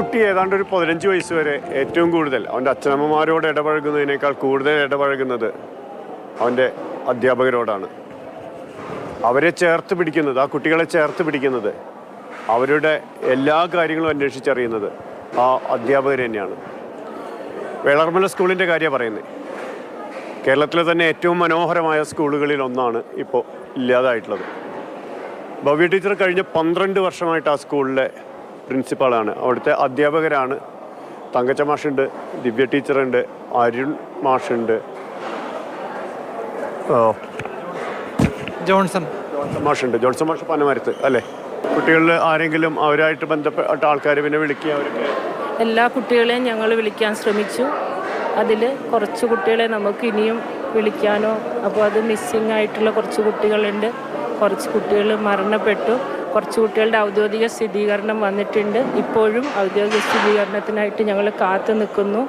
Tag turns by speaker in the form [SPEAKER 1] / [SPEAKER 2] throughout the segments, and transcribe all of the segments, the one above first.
[SPEAKER 1] കുട്ടി ഏതാണ്ട് ഒരു പതിനഞ്ച് വയസ്സ് വരെ ഏറ്റവും കൂടുതൽ അവന്റെ അച്ഛനമ്മമാരോട് ഇടപഴകുന്നതിനേക്കാൾ കൂടുതൽ ഇടപഴകുന്നത് അവന്റെ അധ്യാപകരോടാണ്. അവരെ ചേർത്ത് പിടിക്കുന്നത് ആ കുട്ടികളെ ചേർത്ത് പിടിക്കുന്നത് അവരുടെ എല്ലാ കാര്യങ്ങളും അന്വേഷിച്ചറിയുന്നത് ആ അധ്യാപകർ തന്നെയാണ്. വേളർമല സ്കൂളിന്റെ കാര്യമാണ് പറയുന്നത്. കേരളത്തിലെ തന്നെ ഏറ്റവും മനോഹരമായ സ്കൂളുകളിൽ ഒന്നാണ് ഇപ്പോൾ ഇല്ലാതായിട്ടുള്ളത്. ഭവ്യ ടീച്ചർ കഴിഞ്ഞ പന്ത്രണ്ട് വർഷമായിട്ട് ആ സ്കൂളിലെ പ്രിൻസിപ്പാളാണ്. അവിടുത്തെ അധ്യാപകരാണ്. തങ്കച്ച മാഷുണ്ട് ദിവ്യ ടീച്ചറുണ്ട് അരുൺ മാഷുണ്ട്.
[SPEAKER 2] ജോൺസൺ.
[SPEAKER 1] ജോൺസൺ മാഷുണ്ട്. ജോൺസൺ മാഷ് പനമരത്ത് അല്ലേ? കുട്ടികളിൽ ആരെങ്കിലും അവരായിട്ട് ബന്ധപ്പെട്ട ആൾക്കാർ പിന്നെ വിളിക്കുക അവരൊക്കെ?
[SPEAKER 3] എല്ലാ കുട്ടികളെയും ഞങ്ങൾ വിളിക്കാൻ ശ്രമിച്ചു. അതിൽ കുറച്ച് കുട്ടികളെ നമുക്ക് ഇനിയും വിളിക്കാനോ അപ്പോൾ അത് മിസ്സിംഗ് ആയിട്ടുള്ള കുറച്ച് കുട്ടികളുണ്ട്. കുറച്ച് കുട്ടികൾ മരണപ്പെട്ടു. കുറച്ച് കുട്ടികളുടെ ഔദ്യോഗിക സ്ഥിരീകരണം വന്നിട്ടുണ്ട്. ഇപ്പോഴും ഔദ്യോഗിക സ്ഥിരീകരണത്തിനായിട്ട് ഞങ്ങൾ കാത്തു നിൽക്കുന്നു.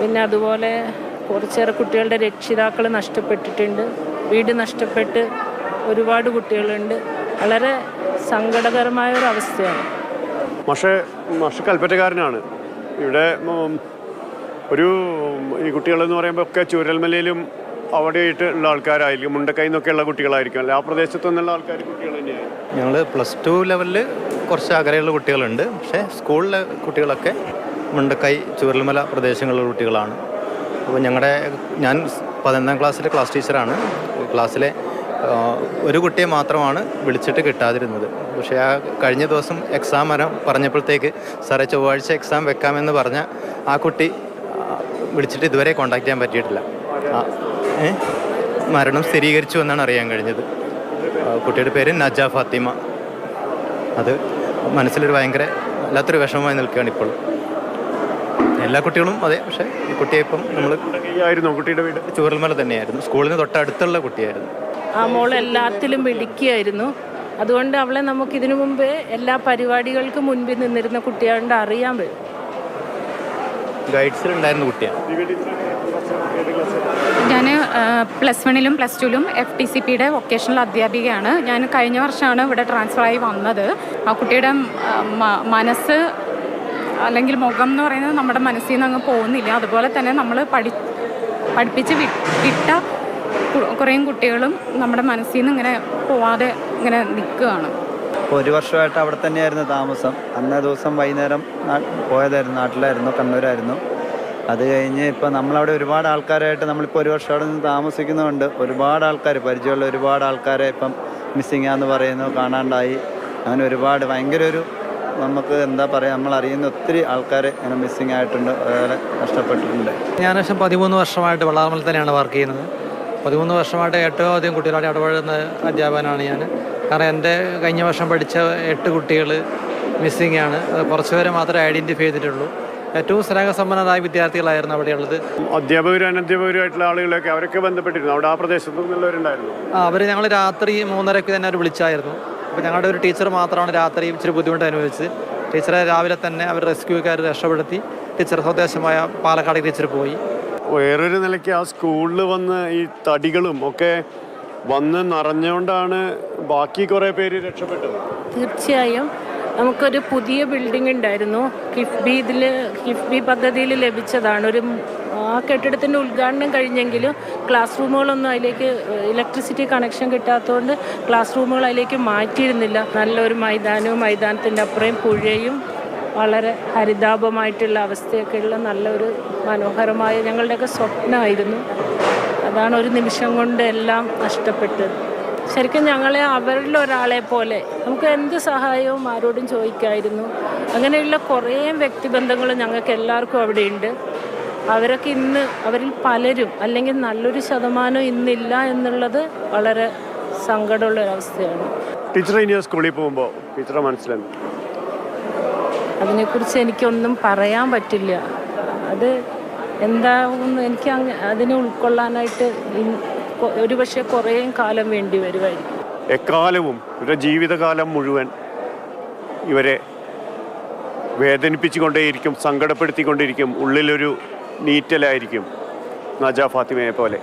[SPEAKER 3] പിന്നെ അതുപോലെ കുറച്ചേറെ കുട്ടികളുടെ രക്ഷിതാക്കൾ നഷ്ടപ്പെട്ടിട്ടുണ്ട്. വീട് നഷ്ടപ്പെട്ട് ഒരുപാട് കുട്ടികളുണ്ട്. വളരെ സങ്കടകരമായ ഒരു അവസ്ഥയാണ്.
[SPEAKER 1] പക്ഷേ മഷ കൽപ്പറ്റക്കാരനാണ്. ഇവിടെ ഒരു ഈ കുട്ടികളെന്ന് പറയുമ്പോൾ ഒക്കെ ചൂരൽമലയിലും അവിടെയായിട്ട് ഉള്ള ആൾക്കാരായിരിക്കും മുണ്ടക്കൈ ഉള്ള കുട്ടികളായിരിക്കും. അല്ലെ? ആ പ്രദേശത്തു നിന്നുള്ള ആൾക്കാർ കുട്ടികൾ തന്നെയാണ്
[SPEAKER 4] ഞങ്ങൾ പ്ലസ് ടു ലെവലിൽ കുറച്ച് അകലെയുള്ള കുട്ടികളുണ്ട്. പക്ഷേ സ്കൂളിലെ കുട്ടികളൊക്കെ മുണ്ടക്കൈ ചുവരൽമല പ്രദേശങ്ങളിലുള്ള കുട്ടികളാണ്. അപ്പോൾ ഞങ്ങളുടെ ഞാൻ പതിനൊന്നാം ക്ലാസ്സിലെ ക്ലാസ് ടീച്ചറാണ് ക്ലാസ്സിലെ ഒരു കുട്ടിയെ മാത്രമാണ് വിളിച്ചിട്ട് കിട്ടാതിരുന്നത്. പക്ഷേ ആ കഴിഞ്ഞ ദിവസം എക്സാം വരാൻ പറഞ്ഞപ്പോഴത്തേക്ക് സാറേ ചൊവ്വാഴ്ച എക്സാം വെക്കാമെന്ന് പറഞ്ഞ ആ കുട്ടി വിളിച്ചിട്ട് ഇതുവരെ കോൺടാക്ട് ചെയ്യാൻ പറ്റിയിട്ടില്ല? മരണം സ്ഥിരീകരിച്ചു എന്നാണ് അറിയാൻ കഴിഞ്ഞത്. കുട്ടിയുടെ പേര് നജ ഫാത്തിമ. അത് മനസ്സിലൊരു ഭയങ്കര വല്ലാത്തൊരു വിഷമമായി നിൽക്കുകയാണ് ഇപ്പോൾ എല്ലാ കുട്ടികളും അതെ പക്ഷേ ഈ കുട്ടിയെ ഇപ്പം നമ്മൾ
[SPEAKER 1] ആയിരുന്നു കുട്ടിയുടെ വീട്.
[SPEAKER 4] ചൂരൽമല തന്നെയായിരുന്നു. സ്കൂളിന് തൊട്ടടുത്തുള്ള കുട്ടിയായിരുന്നു.
[SPEAKER 3] ആ മോൾ എല്ലാത്തിലും മിടുക്കിയായിരുന്നു അതുകൊണ്ട് അവളെ നമുക്ക് ഇതിനു മുമ്പേ എല്ലാ പരിപാടികൾക്കും മുൻപിൽ നിന്നിരുന്ന കുട്ടിയായതുകൊണ്ട് അറിയാൻ പറ്റും.
[SPEAKER 4] ഗൈഡ്സിലുണ്ടായിരുന്ന കുട്ടിയാണ്
[SPEAKER 5] ഞാൻ പ്ലസ് വണ്ണിലും പ്ലസ് ടുവിലും എഫ് ടി സി പിയുടെ വൊക്കേഷണൽ അധ്യാപികയാണ്. ഞാൻ കഴിഞ്ഞ വർഷമാണ് ഇവിടെ ട്രാൻസ്ഫർ ആയി വന്നത്. ആ കുട്ടിയുടെ മനസ്സ് അല്ലെങ്കിൽ മുഖം എന്ന് പറയുന്നത് നമ്മുടെ മനസ്സിൽ നിന്ന് അങ്ങ് പോകുന്നില്ല. അതുപോലെ തന്നെ നമ്മൾ പഠി പഠിപ്പിച്ച് വിട്ട കുറേയും കുട്ടികളും നമ്മുടെ മനസ്സിൽ നിന്ന് ഇങ്ങനെ പോവാതെ ഇങ്ങനെ നിൽക്കുകയാണ്.
[SPEAKER 6] ഒരു വർഷമായിട്ട് അവിടെ തന്നെയായിരുന്നു താമസം. അന്നേ ദിവസം വൈകുന്നേരം പോയതായിരുന്നു നാട്ടിലായിരുന്നു കണ്ണൂരായിരുന്നു. അത് കഴിഞ്ഞ് ഇപ്പോൾ നമ്മളവിടെ ഒരുപാട് ആൾക്കാരായിട്ട് നമ്മളിപ്പോൾ ഒരു വർഷം അവിടെ നിന്ന് താമസിക്കുന്നുണ്ട് ഒരുപാട് ആൾക്കാർ പരിചയമുള്ള ഒരുപാട് ആൾക്കാരെ ഇപ്പം മിസ്സിങ് ആന്ന് പറയുന്നു കാണാണ്ടായി. അങ്ങനെ ഒരുപാട് ഭയങ്കര ഒരു നമുക്ക് എന്താ പറയുക നമ്മൾ അറിയുന്ന ഒത്തിരി ആൾക്കാർ ഇങ്ങനെ മിസ്സിങ് ആയിട്ടുണ്ട് അതുപോലെ നഷ്ടപ്പെട്ടിട്ടുണ്ട്.
[SPEAKER 2] ഞാൻ ഏകദേശം പതിമൂന്ന് വർഷമായിട്ട് വെള്ളാമൽ തന്നെയാണ് വർക്ക് ചെയ്യുന്നത്. പതിമൂന്ന് വർഷമായിട്ട് ഏറ്റവും അധികം കുട്ടികളായിട്ട് ഇടപഴകുന്ന അധ്യാപകനാണ് ഞാൻ കാരണം എന്റെ കഴിഞ്ഞ വർഷം പഠിച്ച എട്ട് കുട്ടികൾ മിസ്സിംഗ് ആണ്. കുറച്ച് പേരെ മാത്രമേ ഐഡന്റിഫൈ ചെയ്തിട്ടുള്ളൂ. ഏറ്റവും സ്നേഹസമ്പന്നരായ വിദ്യാർത്ഥികളായിരുന്നു അവിടെയുള്ളത്.
[SPEAKER 1] അധ്യാപകരും അനധ്യാപകരുമായിട്ടുള്ള ആളുകളൊക്കെ അവരൊക്കെ ബന്ധപ്പെട്ടിരുന്നു? അവിടെ ആ പ്രദേശത്തു നിന്നുള്ളവരുണ്ടായിരുന്നു?
[SPEAKER 2] അവർ ഞങ്ങൾ രാത്രി മൂന്നരയ്ക്ക് തന്നെ അവർ വിളിച്ചായിരുന്നു. അപ്പോൾ ഞങ്ങളുടെ ഒരു ടീച്ചർ മാത്രമാണ് രാത്രി ഇച്ചിരി ബുദ്ധിമുട്ട് അനുഭവിച്ചത്. ടീച്ചറെ രാവിലെ തന്നെ അവർ റെസ്ക്യൂക്കാർ രക്ഷപ്പെടുത്തി. ടീച്ചർ സ്വദേശമായ പാലക്കാട് ടീച്ചർ പോയി.
[SPEAKER 1] വേറൊരു നിലയ്ക്ക് ആ സ്കൂളിൽ വന്ന് ഈ തടികളും ഒക്കെ വന്ന് നിറഞ്ഞുകൊണ്ടാണ് ബാക്കി കുറേ പേര് രക്ഷപ്പെട്ടത്.
[SPEAKER 3] തീർച്ചയായും. നമുക്കൊരു പുതിയ ബിൽഡിംഗ് ഉണ്ടായിരുന്നു. കിഫ്ബി ഇതിൽ കിഫ്ബി പദ്ധതിയിൽ ലഭിച്ചതാണ്. ഒരു ആ കെട്ടിടത്തിന്റെ ഉദ്ഘാടനം കഴിഞ്ഞെങ്കിലും ക്ലാസ് റൂമുകളൊന്നും അതിലേക്ക് ഇലക്ട്രിസിറ്റി കണക്ഷൻ കിട്ടാത്തതുകൊണ്ട് ക്ലാസ് റൂമുകൾ അതിലേക്ക് മാറ്റിയിരുന്നില്ല. നല്ലൊരു മൈതാനവും മൈതാനത്തിന്റെ അപ്പുറയും പുഴയും വളരെ ഹരിതാപമായിട്ടുള്ള അവസ്ഥയൊക്കെയുള്ള നല്ലൊരു മനോഹരമായ ഞങ്ങളുടെയൊക്കെ സ്വപ്നമായിരുന്നു. അതാണ് ഒരു നിമിഷം കൊണ്ട് എല്ലാം നഷ്ടപ്പെട്ടത്. ശരിക്കും ഞങ്ങളെ അവരിൽ ഒരാളെ പോലെ നമുക്ക് എന്ത് സഹായവും ആരോടും ചോദിക്കായിരുന്നു. അങ്ങനെയുള്ള കുറേ വ്യക്തിബന്ധങ്ങൾ ഞങ്ങൾക്ക് എല്ലാവർക്കും അവിടെയുണ്ട്. അവരൊക്കെ ഇന്ന് അവരിൽ പലരും അല്ലെങ്കിൽ നല്ലൊരു ശതമാനം ഇന്നില്ല എന്നുള്ളത് വളരെ സങ്കടമുള്ള അവസ്ഥയാണ്.
[SPEAKER 1] ടീച്ചർ ഇനി സ്കൂളിൽ പോകുമ്പോൾ ടീച്ചറെ മനസ്സിലായി
[SPEAKER 3] അതിനെക്കുറിച്ച് എനിക്കൊന്നും പറയാൻ പറ്റില്ല. അത് എന്താവുമെന്ന് എനിക്ക് അതിനെ ഉൾക്കൊള്ളാനായിട്ട് ഒരു പക്ഷേ കുറേ കാലം വേണ്ടി വരുമായിരിക്കും.
[SPEAKER 1] എക്കാലവും ഇവരുടെ ജീവിതകാലം മുഴുവൻ ഇവരെ വേദനിപ്പിച്ചുകൊണ്ടേയിരിക്കും സങ്കടപ്പെടുത്തിക്കൊണ്ടിരിക്കും ഉള്ളിലൊരു നീറ്റലായിരിക്കും നജ ഫാത്തിമയെ പോലെ.